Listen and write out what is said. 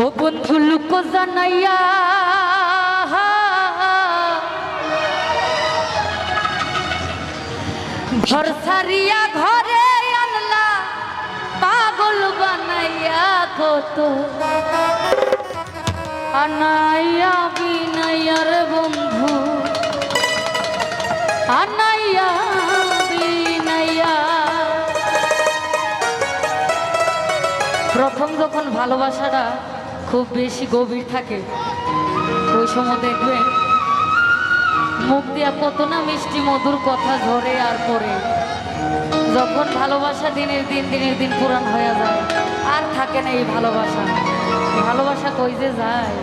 ও বন্ধু লুক জানাইয়া ঘর সারিয়া ঘরে আনলা, পাগল বানাইয়া কত। আনাইয়া বিনাইয়ার বন্ধু, আনাইয়া বিনাইয়া। প্রথম যখন ভালোবাসাটা খুব বেশি গভীর থাকে। ওই সময় দেখবেন মুখ দিয়া কত না মিষ্টি মধুর কথা ঝরে আর পরে যখন ভালোবাসা দিনের দিন দিনের দিন পুরান হয়ে যায়, আর থাকে না এই ভালোবাসা। ভালোবাসা কই যে যায়?